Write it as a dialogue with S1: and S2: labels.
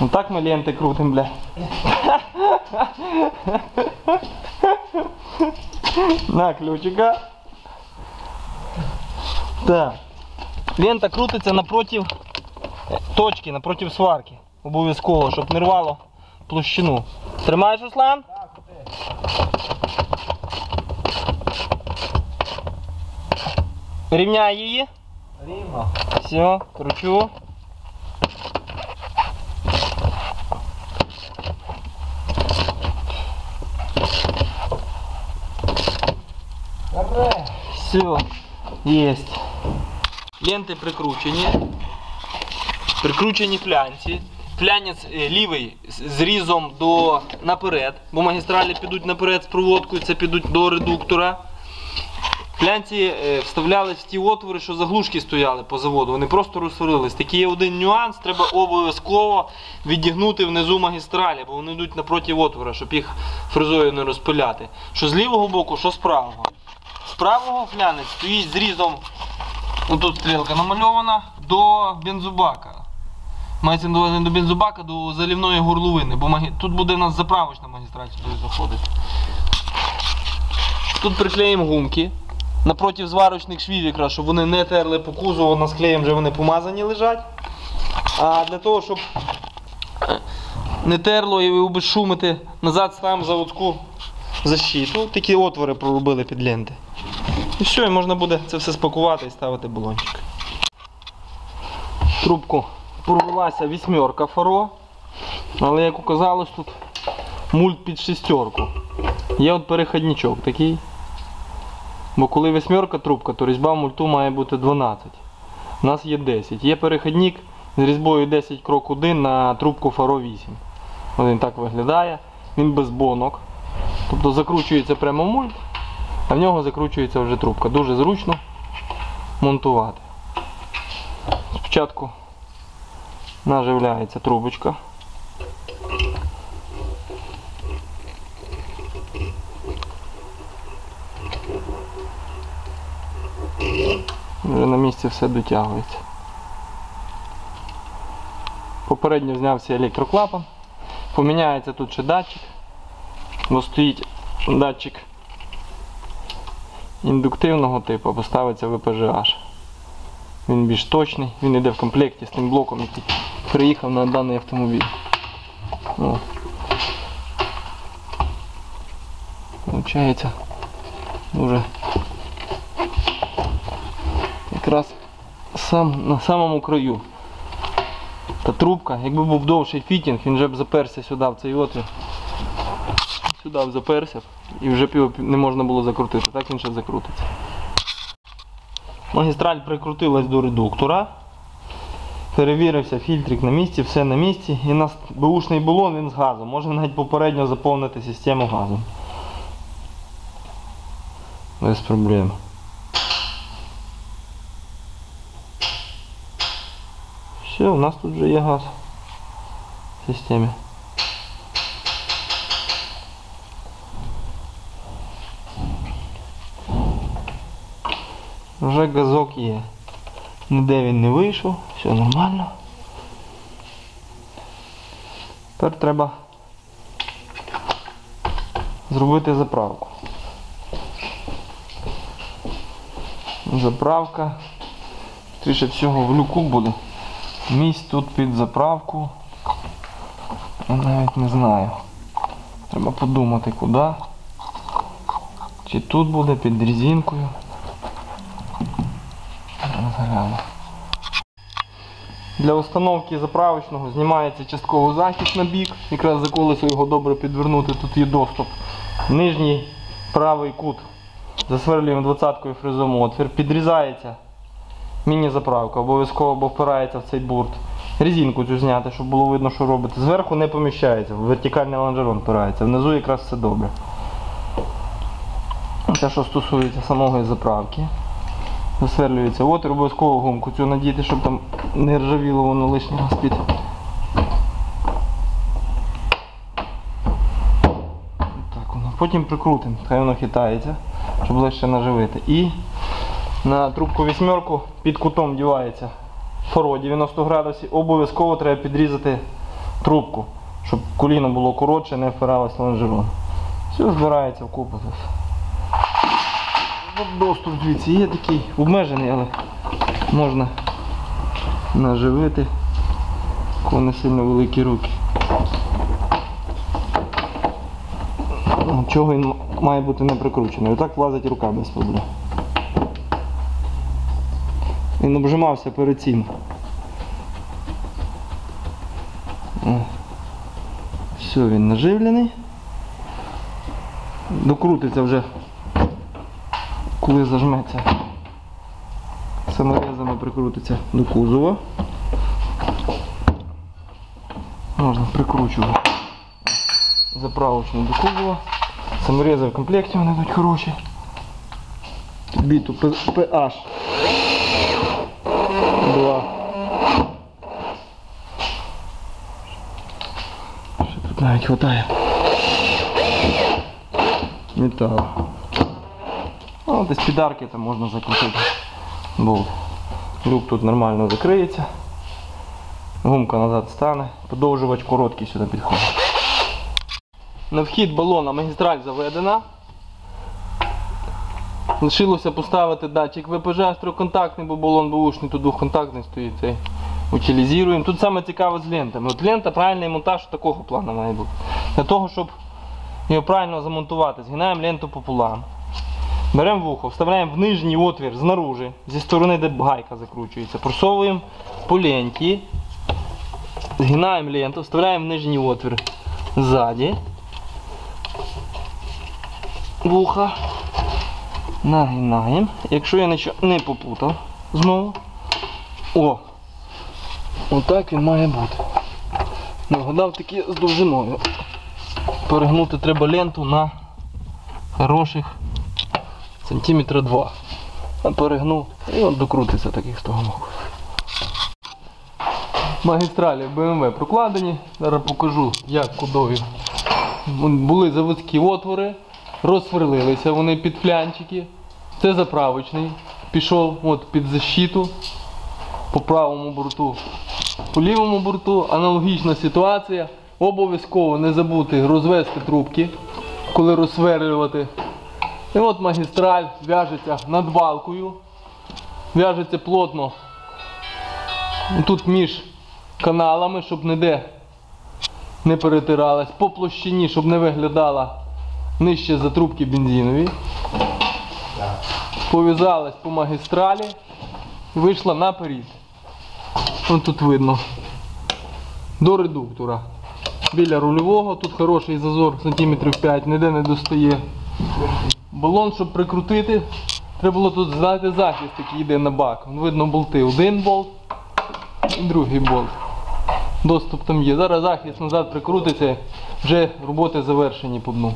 S1: Ну так ми ленти крутим, бля. На ключика. Так. Лента крутиться напротив точки, напротив сварки. Обов'язково, щоб не рвало площину. Тримаєш, Руслан? Рівняй її.
S2: Рівно.
S1: Все, кручу.
S2: Добре.
S1: Все, есть. Ленти прикручені. Прикручені флянці. Флянець е, лівий з зрізом до наперед, бо магістралі підуть наперед з проводкою, це підуть до редуктора. Флянці е, вставлялись в ті отвори, що заглушки стояли по заводу, вони просто розсварились. Такий є один нюанс, треба обов'язково відігнути внизу магістралі, бо вони йдуть напроти отвора, щоб їх фрезою не розпиляти. Що з лівого боку, що з правого. З правого флянець стоїть зрізом, ну тут стрілка намальована, до бензобака. Мається не до бензобака, до залівної горловини, бо магі- тут буде у нас заправочна магістраль сюди заходить. Тут приклеїмо гумки. Напроти зварочних швів якраз, щоб вони не терли по кузову, насклеїмо вже вони помазані лежать. А для того, щоб е, не терло і обезшумити, назад ставимо заводську защиту. Такі отвори проробили під ленти. І все, і можна буде це все спакувати і ставити балончик. Трубку прорвалася вісьмерка фаро. Але як оказалось, тут мульт під шістерку. Є от переходничок такий. Бо коли восьмерка трубка, то різьба мульту має бути 12. У нас є 10. Є переходник з різьбою 10 крок 1 на трубку фаро 8. Він так виглядає. Він без бонок. Тобто закручується прямо мульт, а в нього закручується вже трубка. Дуже зручно монтувати. Спочатку наживляється трубочка. Вже на місці все дотягується. Попередньо знявся електроклапан. Поміняється тут ще датчик. Бо стоїть датчик індуктивного типу, або ставиться VPGH. Він більш точний, він йде в комплекті з тим блоком, який приїхав на даний автомобіль. О. Получається дуже якраз сам, на самому краю. Та трубка, якби був довший фітінг, він вже б заперся сюди в цей отвір. Б заперся і вже його не можна було закрутити. Так він ще закрутиться. Магістраль прикрутилась до редуктора. Перевірився, фільтрик на місці, все на місці. І у нас бушний балон він з газом. Можна навіть попередньо заповнити систему газом. Без проблем. Все, у нас тут вже є газ в системі. Вже газок є. Ніде він не вийшов, все нормально. Тепер треба зробити заправку. Заправка. Скоріше всього в люку буде. Місць тут під заправку. Я навіть не знаю. Треба подумати куди. Чи тут буде під резинкою. Для установки заправочного знімається частково захист на бік. Якраз за колесо його добре підвернути, тут є доступ. Нижній правий кут. Засверлюємо 20-кою фрезом отвір. Підрізається міні-заправка, обов'язково бо впирається в цей бурт. Резинку цю зняти, щоб було видно, що робите. Зверху не поміщається, вертикальний лонжерон впирається. Внизу якраз все добре. Те, що стосується самої заправки. Засверлюється отвір, обов'язково гумку цю надіти, щоб там не ржавіло воно лишній раз під. Так воно. Потім прикрутимо, хай воно хитається, щоб легше наживити. І на трубку вісьмерку під кутом дівається фаро 90 градусів. Обов'язково треба підрізати трубку, щоб коліно було коротше, не впиралось лонжерон. Все збирається вкупи тут. Доступ звідси є такий обмежений, але можна наживити, коли не сильно великі руки. Ну, Чого він має бути не прикручений. Отак влазить рука без проблем. Він обжимався перед цим. Все, він наживлений. Докрутиться вже, коли зажметься. Саморезами прикрутиться до кузова. Можна прикручувати заправочну до кузова. Саморези в комплекті вони йдуть хороші. Біту PH 2. Ще тут навіть хватає. Металу. Ну, десь підарки там можна закрутити. Болт. Люк тут нормально закриється. Гумка назад стане. Подовжувач короткий сюди підходить. На вхід балона магістраль заведена. Лишилося поставити датчик ВПЖ строконтактний, бо балон бушний, тут двохконтактний стоїть цей. Утилізуємо. Тут саме цікаве з лентами. От лента, правильний монтаж такого плану має бути. Для того, щоб його правильно замонтувати, згинаємо ленту пополам. Беремо вухо, вставляємо в нижній отвір знаружи, зі сторони, де гайка закручується. Просовуємо по ленті, згинаємо ленту, вставляємо в нижній отвір ззаді. Вуха. Нагинаємо. Якщо я нічого не попутав знову. О! Отак він має бути. Нагадав таки з довжиною. Перегнути треба ленту на хороших сантиметра 2. А перегнув і от докрутиться таких з того боку. Магістралі BMW прокладені. Зараз покажу, як кудою. Вон Були заводські отвори, розсверлилися вони під флянчики. Це заправочний. Пішов от під защиту по правому борту. По лівому борту аналогічна ситуація. Обов'язково не забути розвести трубки, коли розсверлювати. І от магістраль в'яжеться над балкою. В'яжеться плотно тут між каналами, щоб ніде не перетиралась. По площині, щоб не виглядала нижче за трубки бензинові. Пов'язалась по магістралі і вийшла наперед. Ось тут видно. До редуктора. Біля рульового, тут хороший зазор сантиметрів 5, ніде не достає. Балон, щоб прикрутити, треба було тут здати захист, який йде на бак. Видно болти. Один болт і другий болт. Доступ там є. Зараз захист назад прикрутиться, вже роботи завершені по дну.